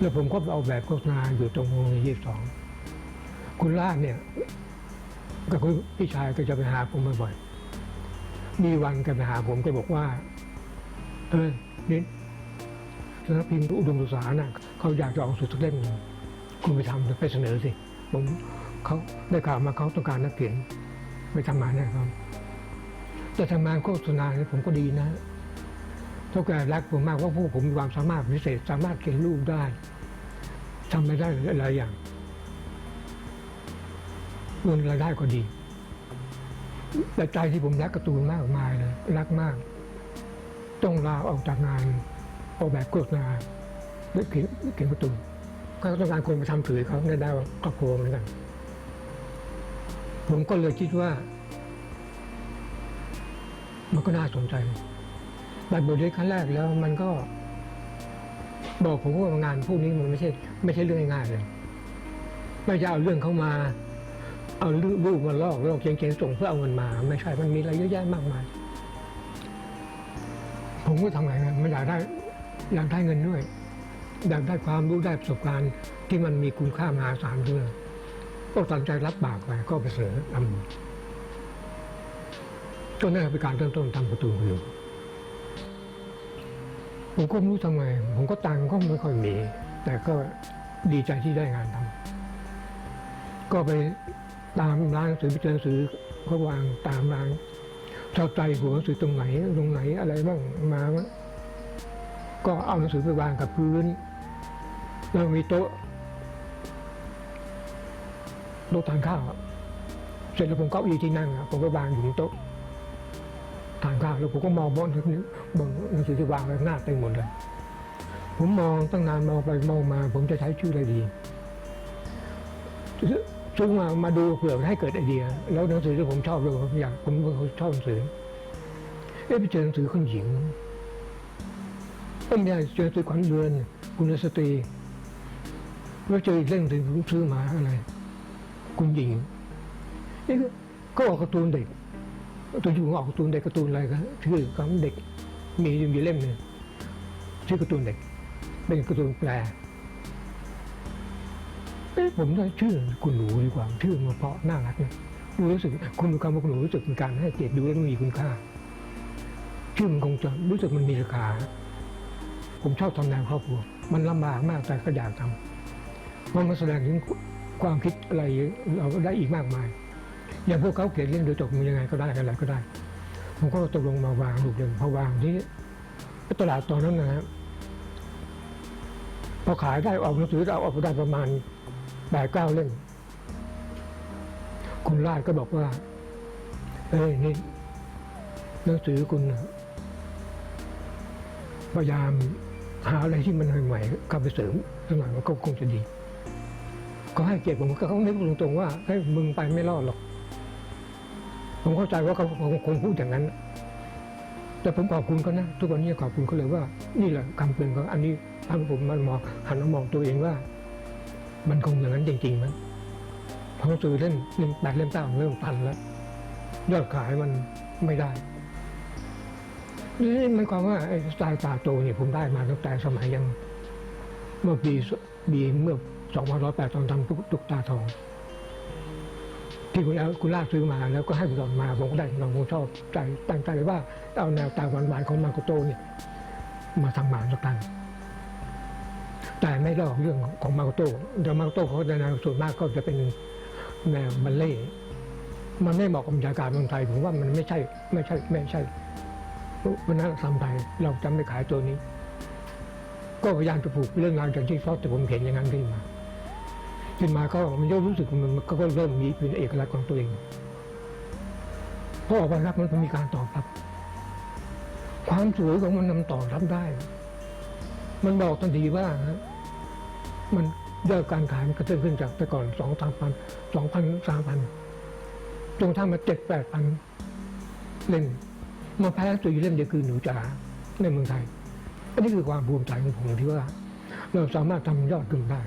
แล้วผมก็เอาแบบโฆษณาอยู่ตรงวงยี่สิบสองคุณล่าเนี่ยก็คือพี่ชายก็จะไปหาผมบ่อยๆมีวันแกไปหาผมแกบอกว่า เออนิดสำนักพิมพ์อุดมศึกษาน่ะเขาอยากจะออกสื่อสักเล่มหนึ่งคุณไปทำไปเสนอสิผมเขาได้ข่าวมาเขาต้องการนักเขียนไปทำงานให้เขาแต่ทำงานโฆษณาเนี่ยผมก็ดีนะเท่าแก่รักผมมากว่าพวกผมมีความสามารถพิเศษ สามารถเขียนรูปได้ ทำไม่ได้หลายอย่างเงินรายได้ก็ดี แต่ใจที่ผมรักการ์ตูนมากมายเลยรักมาก ต้องลาออกจากงานออกแบบโฆษณาและเขียนเขียนการ์ตูนเขาต้องการคนมาทำสื่อเขาในดาวครอบครัวเหมือนกัน ผมก็เลยคิดว่า มันก็น่าสนใจบัตรบทเรียนครั้งแรกแล้วมันก็ บอกผมว่างานพวกนี้มันไม่ใช่ ไม่ใช่เรื่องง่ายเลย ไม่ใช่เอาเรื่องเข้ามา เอารูปมาลอกลอกเขียนๆส่งเพื่อเอาเงินมา ไม่ใช่มันมีอะไรเยอะแยะมากมาย ผมก็ทำไงกันไม่อยากได้อยากได้เงินด้วยอยากได้ความรู้ได้ประสบการณ์ที่มันมีคุณค่ามหาศาลด้วยก็ตัดใจรับปากไปก็ไปเสนอทำก็นั่นเป็นการเริ่มต้นทำประตูอยู่ ผมก็ไม่รู้ทำไง ผมก็ตังก็ไม่ค่อยมี แต่ก็ดีใจที่ได้งานทำก็ไปตามร้านหนังสือไปเจอหนังสือก็วางตามร้านชอบใจหัวหนังสือตรงไหนตรงไหนอะไรบ้างมาก็เอาหนังสือไปวางกับพื้น แล้วมีโต๊ะโต๊ะทานข้าวเสร็จแล้วผมก็อาอีที่นั่งผมก็วางอยู่บนโต๊ะ แล้วผมก็มองบนนี้บนหนังสือที่วางไว้หน้าเต็มหมดเลย ผมมองตั้งนานมองไปมองมา ผมจะใช้ชื่ออะไรดีซึ่งมามาดูเผื่อให้เกิดไอเดีย แล้วหนังสือที่ผมชอบเลยผมอยากผมชอบหนังสือเอ๊ะไปเจอหนังสือคนหญิงเอ้ยไม่ใช่เจอหนังสือขวัญเรือนคุณสตรีแล้วเจออีกเล่มหนึ่งผมซื้อมาอะไร คุณหญิงเอ๊ะก็ออกการ์ตูนเด็ก ตัวอยู่ออกการ์ตูนเด็กการ์ตูนอะไรกันชื่อของเด็กมีอยู่มีเล่มหนึ่งชื่อการ์ตูนเด็ก เป็นการ์ตูนแปลเอ๊ะผมได้ชื่อคุณหนูดีกว่า ชื่อมันเพราะน่ารักเนะดูรู้สึกคุณดูคำว่าคุณหนูรู้สึกเป็นการให้เกียรติดูแล้วมันมีคุณค่า ชื่อมันคงจะรู้สึกมันมีราคาผมชอบทำงานครอบครัวมันลำบากมากแต่ก็อยากทำมันมาแสดงถึงความคิดอะไรเราได้อีกมากมาย อย่างพวกเขาเขียนเรื่องโดยจบมันยังไงก็ได้อะไรก็ได้ ผมก็ตกลงมาวางรูปเดิมพอวางที่ตลาดตอนนั้นนะครับพอขายได้ออกหนังสือเอาออกได้ประมาณแปดเก้าเล่มคุณลาดก็บอกว่าเอ้ยนี่หนังสือคุณพยายามหาอะไรที่มันใหม่ๆเข้าไปเสริมสักหน่อยมันก็คงจะดี ก็ให้เกียรติผมก็เขาไม่ตรงๆว่าให้มึงไปไม่รอดหรอก ผมเข้าใจว่าเขาคงพูดอย่างนั้น แต่ผมขอบคุณเขานะ ทุกวันนี้ขอบคุณเขาเลยว่า นี่แหละคำเตือนเขาอันนี้ทำให้ผมมันมองหันมามองตัวเองว่า มันคงอย่างนั้นจริงๆมั้งเพราะหนังสือเล่มเล่มแปดเล่มเก้าเริ่มตันแล้วยอดขายมันไม่ได้นี่หมายความว่าไอ้สไตล์ตาโตเนี่ยผมได้มาตั้งแต่สมัยยัง เมื่อปีปีเมื่อ2508ตอนทำตุ๊กตุ๊กตาทอง ที่คุณเอาคุณลากซื้อมาแล้วก็ให้ผมลองมาผมก็ได้ลองผมชอบใจตั้งใจว่าเอาแนวตาหวานๆของมาโกโตเนี่ยมาทำหมานสักตั้งแต่ไม่ลอกเรื่องของมาโกโตแต่มาโกโตเขาจะแนวส่วนมากก็จะเป็นแนวบัลเล่มันไม่เหมาะกับบรรยากาศเมืองไทยผมว่ามันไม่ใช่ไม่ใช่ไม่ใช่วันนั้นทำไทยเราจำไม่ขายตัวนี้ ก็พยายามจะผูกเรื่องราวจากที่ชอบแต่ผมเห็นอย่างนั้นขึ้นมา ขึ้นมาก็มันก็รู้สึกมันก็เริ่มมีเป็นเอกลักษณ์ของตัวเองพอออกมารับมันก็มีการตอบรับ ความสวยของมันนำตอบรับได้ มันบอกทันทีว่ามันยอดการขายมันกระเตื้ขึ้นจากแต่ก่อนสองสามพันสองพันสามพันจนกระทั่งมาเจ็ดแปดพันเล่มมาแพ้ตัวอยู่เล่มเดียวคือหนูจ๋าในเมืองไทยอันนี้คือความภูมิใจของผมที่ว่า เราสามารถทำยอดขึ้นได้